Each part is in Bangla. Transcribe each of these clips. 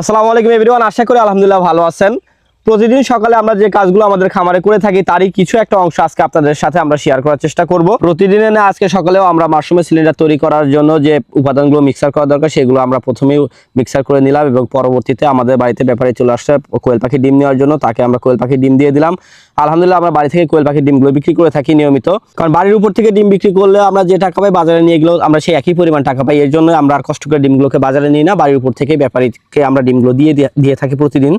আসসালামু আলাইকুম এভরিওয়ান আশা করি আলহামদুলিল্লাহ ভালো আছেন। প্রতিদিন সকালে আমরা যে কাজগুলো আমাদের খামারে করে থাকি, তারই কিছু একটা অংশ আজকে আপনাদের সাথে আমরা শেয়ার করার চেষ্টা করব। প্রতিদিনে না, আজকে সকালেও আমরা মাশরুমের সিলিন্ডার তৈরি করার জন্য যে উপাদানগুলো মিক্সার করা দরকার, সেগুলো আমরা প্রথমেই মিক্সার করে নিলাম এবং পরবর্তীতে আমাদের বাড়িতে ব্যাপারে চলে আসছে কোয়েল পাখি ডিম নেওয়ার জন্য, তাকে আমরা কোয়েল পাখি ডিম দিয়ে দিলাম। আলহামদুলিল্লাহ, আমরা বাড়ি থেকে কোয়েল পাখির ডিমগুলো বিক্রি করে থাকি নিয়মিত। কারণ বাড়ির উপর থেকে ডিম বিক্রি করলে আমরা যে টাকা পাই বাজারে নিয়ে গেলেও আমরা সেই একই পরিমাণ টাকা পাই, এর জন্য আমরা আর কষ্ট করে ডিমগুলোকে বাজারে নিই না। বাড়ির উপর থেকে ব্যাপারীকে আমরা ডিমগুলো দিয়ে, দিয়ে- দিয়ে থাকি প্রতিদিন।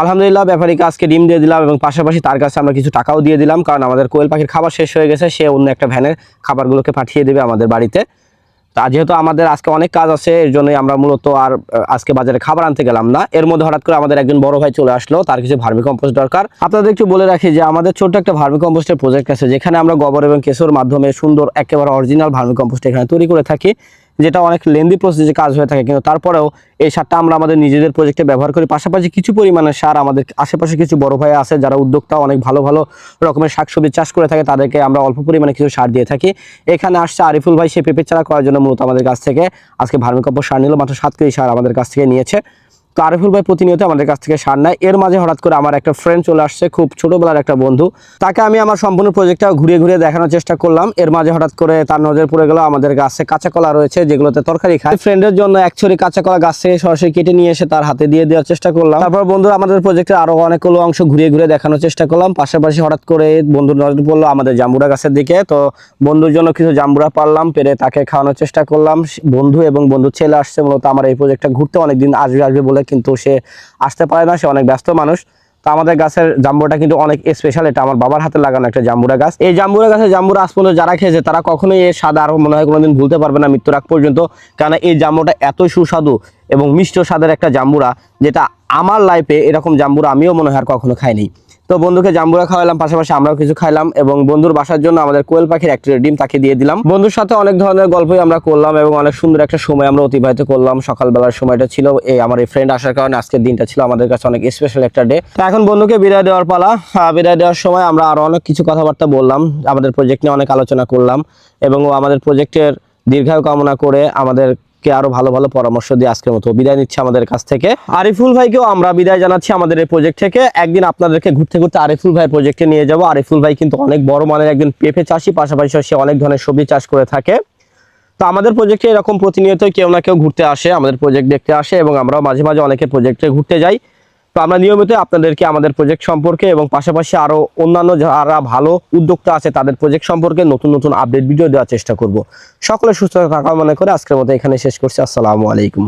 আলহামদুলিল্লাহ, ব্যাপারীকে আজকে ডিম দিয়ে দিলাম এবং পাশাপাশি তার কাছে আমরা কিছু টাকাও দিয়ে দিলাম, কারণ আমাদের কোয়েল পাখির খাবার শেষ হয়ে গেছে, সে অন্য একটা ভ্যানের খাবারগুলোকে পাঠিয়ে দেবে আমাদের বাড়িতে। তা যেহেতু আমাদের আজকে অনেক কাজ আছে, এর জন্যই আমরা মূলত আর আজকে বাজারে খাবার আনতে গেলাম না। এর মধ্যে হঠাৎ করে আমাদের একজন বড় ভাই চলে আসলো, তার কিছু ভার্মি কম্পোস্ট দরকার। আপনাদের একটু বলে রাখি যে, আমাদের ছোট্ট একটা ভার্মি কম্পোস্টের প্রজেক্ট আছে, যেখানে আমরা গোবর এবং কেশোর মাধ্যমে সুন্দর, একেবারে অরিজিনাল ভার্মি কম্পোস্ট এখানে তৈরি করে থাকি। যেটা অনেক লেন্দি প্রসেসে কাজ হয়ে থাকে। কিন্তু তারপরেও এই সারটা আমরা আমাদের নিজেদের প্রজেক্টে ব্যবহার করি। পাশাপাশি কিছু পরিমাণে সার আমাদের আশেপাশে কিছু বড় ভাই আছে, যারা উদ্যোক্তা অনেক ভালো ভালো রকমের শাকসবজি চাষ করে থাকে, তাদেরকে আমরা অল্প পরিমাণে কিছু সার দিয়ে থাকি। এখানে আসছে আরিফুল ভাই, সে পেঁপে চারা করার জন্য মূলত আমাদের কাছ থেকে। আজকে ভার্মিকম্প সার নিল, মাত্র সাত কেজি সার আমাদের কাছ থেকে নিয়েছে। তো আরিফুল ভাই প্রতিনিয়ত আমাদের কাছ থেকে সার নেয়। এর মাঝে হঠাৎ করে আমার একটা ফ্রেন্ড চলে আসছে, খুব ছোটবেলার একটা বন্ধু। তাকে আমি আমার সম্পূর্ণ প্রজেক্টটা ঘুরিয়ে ঘুরিয়ে দেখানোর চেষ্টা করলাম। এর মাঝে হঠাৎ করে তার নজর পড়ে গেল, আমাদের গাছে কাঁচা কলা রয়েছে, যেগুলোতে তরকারি খায়। ফ্রেন্ডের জন্য এক ছড়ি কাঁচা কলা গাছ থেকে সরাসরি কেটে নিয়ে এসে তার হাতে দিয়ে দেওয়ার চেষ্টা করলাম। তারপর বন্ধু, আমাদের প্রজেক্টের আরও অনেকগুলো অংশ ঘুরিয়ে ঘুরিয়ে দেখানোর চেষ্টা করলাম। পাশাপাশি হঠাৎ করে বন্ধুর নজর পড়ল আমাদের জাম্বুরা গাছের দিকে। তো বন্ধুর জন্য কিছু জাম্বুরা পারলাম, পেরে তাকে খাওয়ানোর চেষ্টা করলাম। বন্ধু এবং বন্ধুর ছেলে আসছে, মূলত আমার এই প্রজেক্টটা ঘুরতে অনেকদিন আসবে আসবে বলে কিন্তু সে আসতে পারে না, সে অনেক ব্যস্ত মানুষ। তো আমাদের গাছের জাম্বুরাটা কিন্তু অনেক স্পেশাল এটা আমার বাবার হাতে লাগানো একটা জাম্বুরা গাছ। এই জাম্বুরা গাছের জাম্বুরা আজ পর্যন্ত যারা খেয়েছে, তারা কখনোই এর স্বাদ আরও মনে হয় কোনোদিন ভুলতে পারবে না মৃত্যুর আগ পর্যন্ত। কারণ এই জাম্বুটা এত সুস্বাদু এবং মিষ্ট স্বাদের একটা জাম্বুরা, যেটা আমার লাইফে এরকম জাম্বুরা আমিও মনে হয় আর কখনো খাইনি। তো বন্ধুকে জাম্বুরা খাওয়ালাম পাশাপাশি আমরাও কিছু খাইলাম এবং বন্ধুর বাসার জন্য আমাদের কোয়েল পাখির একটা ডিম তাকে দিয়ে দিলাম। বন্ধুর সাথে অনেক ধরনের গল্পই আমরা করলাম এবং অনেক সুন্দর একটা সময় আমরা অতিবাহিত করলাম। সকালবেলার সময়টা ছিল এই আমার এই ফ্রেন্ড আসার কারণে আজকের দিনটা ছিল আমাদের কাছে অনেক স্পেশাল একটা ডে তো এখন বন্ধুকে বিদায় দেওয়ার পালা। আহ, বিদায় দেওয়ার সময় আমরা আরও অনেক কিছু কথাবার্তা বললাম আমাদের প্রজেক্ট নিয়ে অনেক আলোচনা করলাম এবং আমাদের প্রজেক্টের দীর্ঘায়ু কামনা করে আমাদের কে আরও ভালো ভালো পরামর্শ দিয়ে আজকের মতো বিদায় নিচ্ছে আমাদের কাছ থেকে। আরিফুল ভাইকেও আমরা বিদায় জানাচ্ছি আমাদের এই প্রজেক্ট থেকে। একদিন আপনাদেরকে ঘুরতে ঘুরতে আরিফুল ভাই প্রজেক্টে নিয়ে যাব। আরিফুল ভাই কিন্তু অনেক বড় মানের একজন পেঁপে চাষি, পাশাপাশি সে অনেক ধরনের সবজি চাষ করে থাকে। তো আমাদের প্রজেক্টে এরকম প্রতিনিয়ত কেউ না কেউ ঘুরতে আসে, আমাদের প্রজেক্ট দেখতে আসে এবং আমরাও মাঝে মাঝে অনেকে প্রজেক্টে ঘুরতে যাই। তো আমরা নিয়মিত আপনাদেরকে আমাদের প্রজেক্ট সম্পর্কে এবং পাশাপাশি আরও অন্যান্য যারা ভালো উদ্যোক্তা আছে, তাদের প্রজেক্ট সম্পর্কে নতুন নতুন আপডেট ভিডিও দেওয়ার চেষ্টা করব। সকলে সুস্থ থাকা মনে করে আজকের মতো এখানে শেষ করছি। আসসালামু আলাইকুম।